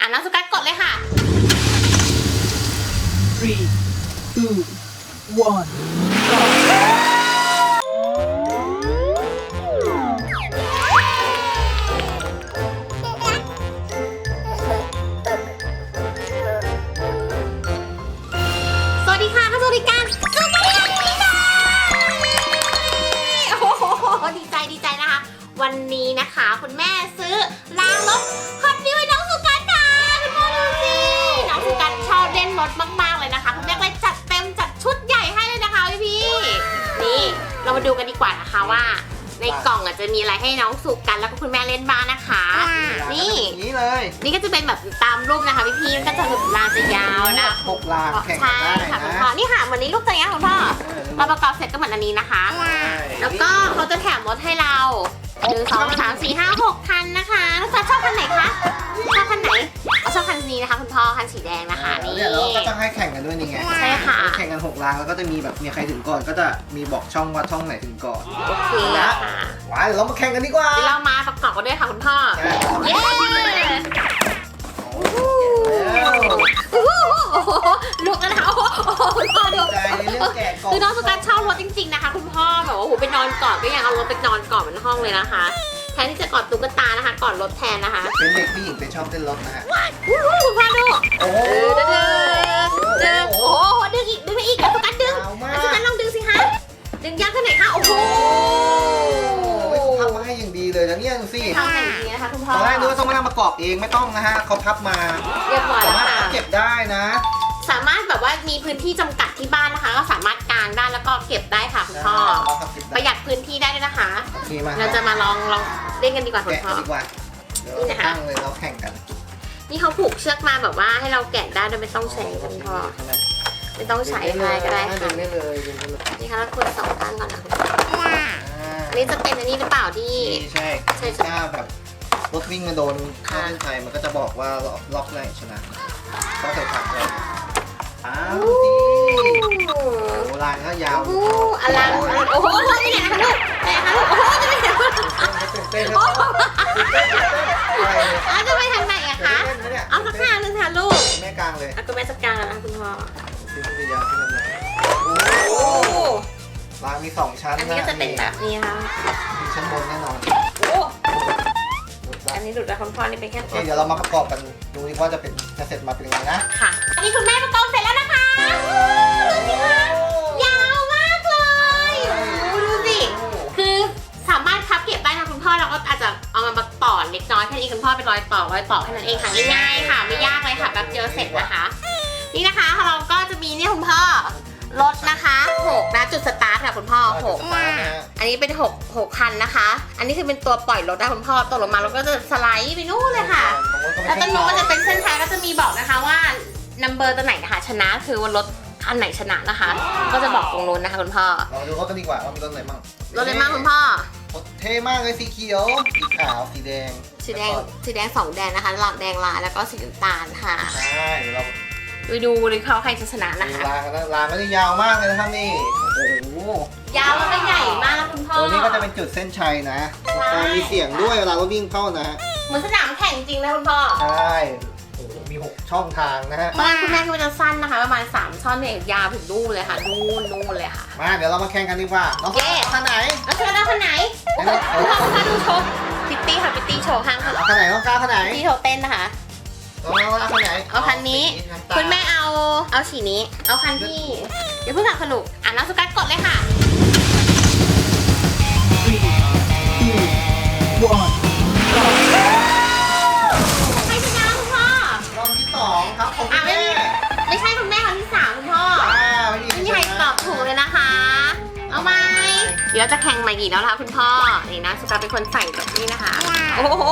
อะน้องสุกัสกดเลยค่ะ three, two, one. go ดูกันดีกว่านะคะว่า ในกล่องอะจะมีอะไรให้น้องสุกันแล้วก็คุณแม่เล่นบ้างนะคะ นี่อย่างนี้เลย นี่ก็จะเป็นแบบตามรูปนะคะพี่พี่ๆมันก็จะแบบลานจะยาวนะหกลางแข่งกัใช่นได้ค่ะนะคุณพ่อนี่ค่ะเหมือนนี้ลูกตัวอย่างของพ่อเราประกอบเสร็จก็เหมือนอันนี้นะคะ แล้วก็เขาจะแถมรถให้เราหนึ่งสองสามสี่ห้าหกคันนะ แล้วก็ต้องให้แข่งกันด้วยนี่ไงใช่ค่ะ แข่งกันหกลางแล้วก็จะมีแบบเนี่ยใครถึงก่อนก็จะมีบอกช่องว่าช่องไหนถึงก่อนโอเคค่ะว้ายเดี๋ยวเรามาแข่งกันดีกว่า เดี๋ยวเรามาประกอบกันด้วยค่ะคุณพ่อ ใช่ เย้แล้วโอ้โหลุกแล้วนะคะโอ้โหคุณพ่อดูใจในเรื่องแกะกล่อง คือน้องสุการชอบรถจริงๆนะคะ คุณพ่อแบบว่าโอ้โหไปนอนกอดก็ยังเอารถไปนอนกอดบนห้องเลยนะคะแทนที่จะ กอดตุ๊กตานะคะ กอดรถแทนนะคะเป็นเด็กผู้หญิงเป็นชอบเต้นรถนะฮะอู้หูคุณพ่อดูโอ้โหเออดึงดึงโอ้โหดึงอีกดึงไปอีกแล้วสุการดึงยาวมาแล้วกสุการลองดึงสิคะดึงยากแค่ไหนคะโอ้โหโอ้ยเขาทำมาให้อย่างดีเลยนะเนี่ยดูสิทำอย่างนี้นะคะคุณพ่อตอนแรกนึกว่าต้องมานั่งประกอบเองไม่ต้องนะฮะเขาพับมาเรียบร้อยสาแล้วมารถค่ะเก็บได้นะ สามารถแบบ ว่ามีพื้นที่จำกัดที่บ้านนะคะ ก็สามารถกางได้แล้วก็เก็บได้ค่ะคุณพ่อเราทำเก็บปได้ระหยัดพื้นที่ได้ด้วยนะคะ โอเคมาเราจะมาลองลองเล่นกันดีกว่าคุณแกะพ่อกันดีกว่าเดี๋ยวเราจะตั้งเลยเราแข่งกันนี่เขาผูกเชือกมาแบบว่าให้เราแกะได้โดยไม่ต้องใช้คุณพ่อ ไม่ต้องใช้อะไรก็ได้ดึค่ะงได้เลยดึงได้เลยนี่ค่ะแล้วคนสองข้างก่อนนะคุณพ่ออ่าอันนี้จะเป็นอันนี้หรือเปล่าที่ใช่ใช่ ถ้าแบบรถวิ่งมาโดนเข้าเส้นชัยมันก็จะบอกว่าล็อกไหนชนะต้องใส่ถังเลย อ้าวสิโอ้โหลายก็ยาวโอ้โหอลังอลังโอ้โหไปไหนนะคะลูกไปคะลูกโอ้โหจะไปไหนคะตื่นเต้นเลยอะไรเนี่ยอ้าจะไปทางไหนอะคะตื่นเต้นไหมเนี่ยเอาสักข้างหนึงค่ะลูกแม่กลางเลยเอาก็แม่จัดการแล้วนะคุณพ่อซื้อมันจะยาวขึ้นมาโอ้โอ้โหรางมีสองชั้นอันนี้ก็จะเป็นแบบนี้ค่ะมีชั้นบนแน่นอนโอ้อันนี้ดูดแล้วคุณพ่อนี่เป็นแค่โอตัเควเดี๋ยวเรามาประกอบกันดูดิว่าจะเป็นจะเสร็จมาเป็นยังไงนะค่ะอันนี้คุณแม่ประกอบ ดูสิคะ ยาวมากเลยโอ้โหดูสิ คือสามารถพับเก็บได้นะคุณพ่อเราก็อาจจะเอามาต่อเล็กน้อยแค่นี้คุณพ่อเป็นรอยต่อรอยต่อแค่นั้นเองค่ะง่ายๆค่ะ ไม่ยากเลยค่ะแป๊บเดียวเสร็จนะคะ นี่นะคะเราก็จะมีเนี่ยคุณพ่อรถนะคะหกนะจุดสตาร์ทค่ะคุณพ่อหกอันนี้เป็น6 6คันนะคะ อันนี้คือเป็นตัวปล่อยรถนะคุณพ่อตกลงมาแล้วก็จะสไลด์ไปนู่นเลยค่ะ แล้วตรงนู้นก็จะเป็นเส้นชัยก็จะมีบอกนะคะว่านัมเบอร์ตัวไหนนะคะชนะคือว่ารถ อันไหนชนะนะคะ ก็จะบอกตรงนู้นนะคะคุณพ่อเราดูรถกันดีกว่าว่ามีรถไหนบ้างรถอะไรบ้างคุณพ่อ รถเท่มากเลยสีเขียว สีขาว สีแดงสีแดงสีแดงสองแดงนะคะหลังแดงลายแล้วก็สีน้ำตาลค่ะ ใช่เดี๋ยวเราไปดูเลยเขาใครจะชนะดูนะคะ รางกันนะรางก็จะยาวมากเลยนะครับนี่ โอ้โห ยาวแล้วก็ใหญ่มากคุณพ่อ ตัวนี้ก็จะเป็นจุดเส้นชัยนะใช่มีเสียงด้วยเวลารถวิ่งเข้านะ เหมือนสนามแข่งจริงนะคุณพ่อ ใช่โอ้โหมี 6 ช่องทางนะฮะ บ้านคุณแม่คือมันจะสั้นนะคะ ประมาณ 3 ช่อนเนี่ยยาวถึงนู่นเลยค่ะ นู่นนู่นเลยค่ะ มาเดี๋ยวเรามาแข่งกันดีกว่า น้องเย้ ข้างไหน แล้วเธอเอาคันไหนโอ้โหคุณพ่อคุณพ่อดูโชว์พิตตี้ค่ะพิตตี้โชว์ข้างค่ะเอาคันไหนน้องก้าวคันไหนพิตตี้โชว์เต้นนะคะ น้องก้าวคันไหนเอาคันนี้ สีำตาลคุณแม่เอาเอาสีนี้ เอาคันที่เดี๋ยวเพิ่งขับขลุกอะน้องสุกัสกดเลยค่ะ แข่งใหม่กี่แล้วล่ะคุณพ่อ นี่นะสุกัสเป็นคนใส่แบบนี้นะคะ โอ้โห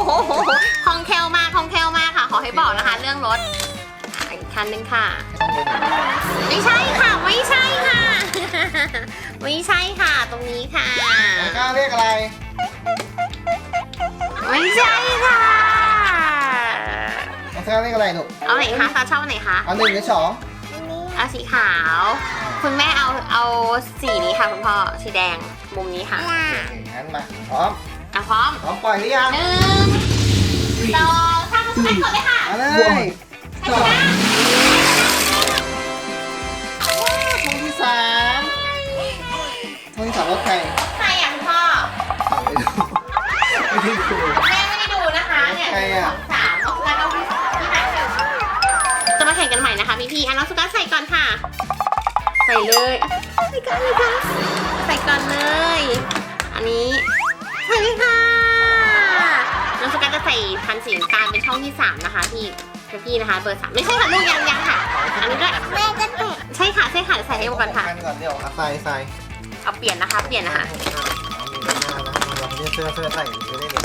คล่องแคล่วมากคล่องแคล่วมากค่ะ ขอให้บอกนะคะ เรื่องรถอะอีกคันหนึงค่ะ ไม่ใช่ค่ะ ไม่ใช่ค่ะ ไม่ใช่ค่ะ ตรงนี้ค่ะน้องก้าวเรียกอะไร ไม่ใช่ค่ะน้องก้าวเรียกอะไรหนูก เอาไหนคะซาชอบอันไหนคะ เอาหนึ่งหรือสองเอาสีขาว คุณแม่เอาเอาสีนี้ค่ะคุณพ่อ สีแดง มุมนี้ค่ะโอเคงั้นมาพร้อมอะพร้อมพร้อมปล่อยหรือยังหนึ่งสองสามไปกดเลยค่ะมาเลยใครชนะช่องที่สามช่องที่สามรถใครใครอะคุณพ่อเอาไปดูไม่ได้ดูแม่ไม่ได้ดูนะคะเนี่ยใครอะสองสามน้องสุกัสเอาที่ไหนกันจะมาแข่งกันใหม่นะคะพี่พี่ๆอะน้องสุกัสใส่ก่อนค่ะ ใส่เลยอะใส่ก่อนเลยค่ะใส่ ก่อนเลย อันนี้ใส่เลยค่ะน้องสุกัสจะใส่พันสีน้ำตาลเป็นช่องที่สามนะคะพี่พี่นะคะเบอร์สามไม่ใช่ค่ะลูกยังยังค่ะ อันนี้ด้วยแม่ก็ใช่ค่ะใช่ค่ะใส่ให้หมดก่อนค่ะกันก่อนเดี๋ยวเอาใส่ใส่เอาเปลี่ยนนะคะ เปลี่ยนนะคะ เอามีด้านหน้านะเราไม่ได้เสื้อเสื้อใส่จะได้เลย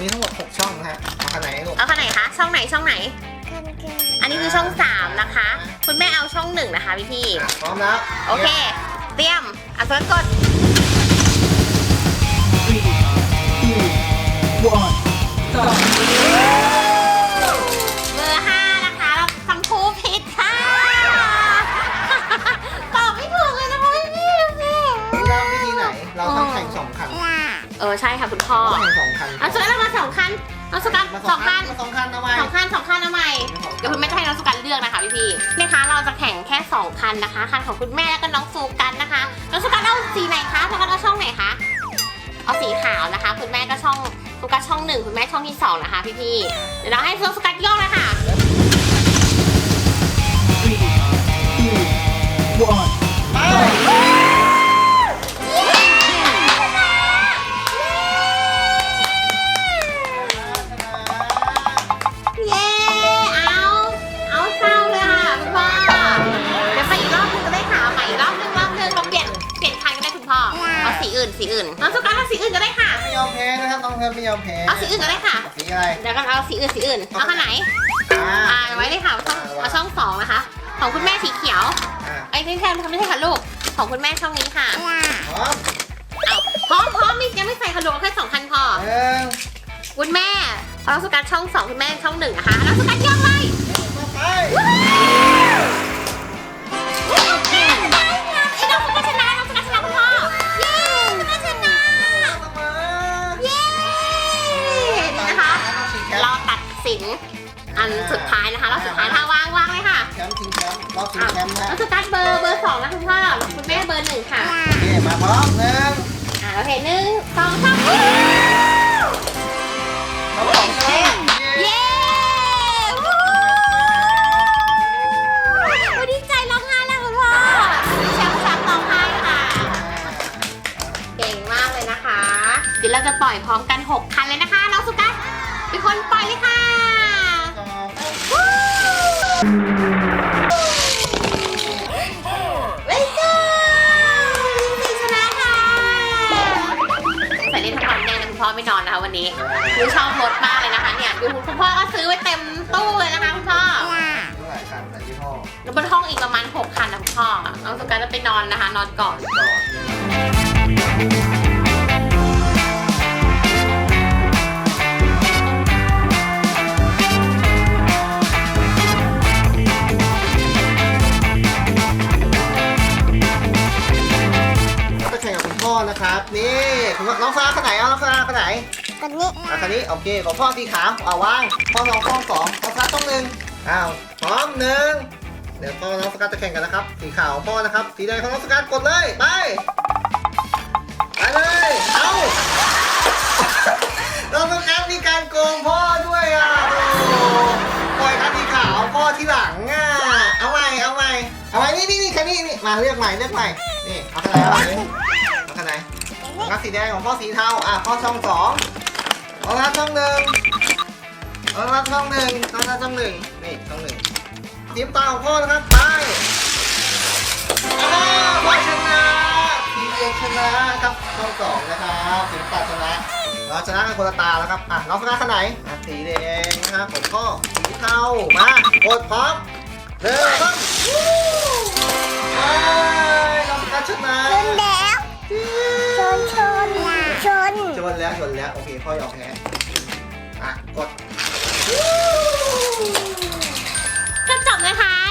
มีทั้งหมดหกช่องนะฮะเอาขนาดไหนลูกเอาข้างไหนคะ ช่องไหนช่องไหนอันนี้คือช่องสามนะคะ คุณแม่เอาช่องหนึ่งนะคะพี่พี่ อะพร้อมแล้วโอเค เตรียมอะเซิร์ชกด two, one, start. เบอร์ห้านะคะเราคำพูผิดค่ะ ตอบไม่ถูกเลยนะคะพี่พี่พี่เริ่มวิธีไหน เราต้องแข่งสองคันเออใช่ค่ะคุณพ่อต้องแข่งสองคันเอาสุกันเรามาสองคันเอาสุกันมาสองคันมาสองคันเอาไว้สองคันสองคันเอาใหม่เดี๋ยวคุณแม่จะให้น้องสุกันเลือกนะคะพี่พี่ๆนะคะเราจะแข่งแค่สองคันนะคะคันของคุณแม่แล้วก็น้องสุกันนะคะน้องสุกันเอาสีไหนคะสุกันเอาช่องไหนคะเอาสีขาวนะคะ คุณแม่ก็ช่อง สกันช่องหนึ่งคุณแม่ช่องที่สองนะคะพี่พี่เดี๋ยวเราให้น้องสุกันย่องเลยค่ะ Three, two, one. ไปชนเย้เอาเอาเศร้าเลยค่ะคุณพ่อเดี๋ยวไปอีกรอบนึงก็ได้ค่ะใหม่อีกรอบนึงรอบนึงเราเปลี่ยนเปลี่ยนคันก็ได้คุณพ่อเอาสีอื่นสีอื่นน้องสกันเอาสีอื่นก็ได้ค่ะ ยอมแพ้นะครับน้องเพิ่มไม่ยอมแพ้เอาสีอื่นก็ได้ค่ะ สีอะไรเดี๋ยวกันเอาสีอื่นสีอื่น เอาคันไหนอ่าอ่าไว้เลยค่ะช่องเอาช่องสองนะคะ ของคุณแม่สีเขียวอ่าไอ้ยไม่ใช่ไม่ใช่ค่ะลูก ของคุณแม่ช่องนี้ค่ะพร้อมเอาพร้อมพร้อมมียังไม่ใส่ขนมแค่สองคันพอหนึ่งคุณแม่เอาน้องสุกันช่องสองคุณแม่ช่องหนึ่งนะคะน้องสุกันย่องเลยมาไป อมหนึ่งอ่าโอเคหนึ่งสองสามน้องสองชนะเย้วู้วู้ดีใจร้องไห้แล้วคุณพ่อแชมป์แชมป์ร้องไห้ค่ะ เก่งมากเลยนะคะ เดี๋ยวเราจะปล่อยพร้อมกัน 6 คันเลยนะคะ น้องสุกัสเป็นคนปล่อยเลยค่ะเนนะคะวันนี้ดูชอบรถมากเลยนะคะเนี่ยดูคุณพ่อก็ซื้อไว้เต็มตู้เลยนะคะคุณพ่อเท่าไหร่คันแต่ยี่ห้อแล้วบนห้องอีกประมาณ 6 คันนะคุณพ่อน้องสุกัสจะไปนอนนะคะ นอนก่อนจอด อนะครับ นี่คุณพ่อน้องฟ้าขนาดไหนเอาน้องฟ้าขนาดไหนกันนี้อะคันนี้โอเคของพ่อสีขาวเอาวางพ่อสองพ่อสองน้องฟ้าต้องหนึ่งอ้าวพร้อมหนึ่งเดี๋ยวพ่อน้องสกัดจะแข่งกันนะครับ สีขาวของพ่อนะครับ สีแดงของน้องสกัดกดเลยไปไปเลยเอาน้องสกัดมีการโกงพ่อด้วยอะโอ้ปล่อยคันสีขาวพ่อที่หลังอะเอาใหม่เอาใหม่เอาใหม่นี่นี่นี่คันนี้นี่มาเลือกใหม่เลือกใหม่นี่เอาคันไหนเอา นักสีแดงของพ่อสีเทาอะพ่อช่องสองเอาละช่องหนึ่งเอาละช่องหนึ่งเอาละช่องหนึ่งนี่ช่องหนึ่งทีมตาของพ่อนะครับไปอ้าวพ่อชนะทีมเอกชนะครับช่องสองนะครับทีมตาชนะเราชนะกันคนละตาแล้วครับอะน้องชนะขนาดไหนอะสีแดงนะครับผมก็สีเทามากดพร้อมเริ่มต้นไปน้องชนะชนะ นแล้วชนแล้ว โอเคพ่อยอมแพ้อะกด ก็จบนะคะ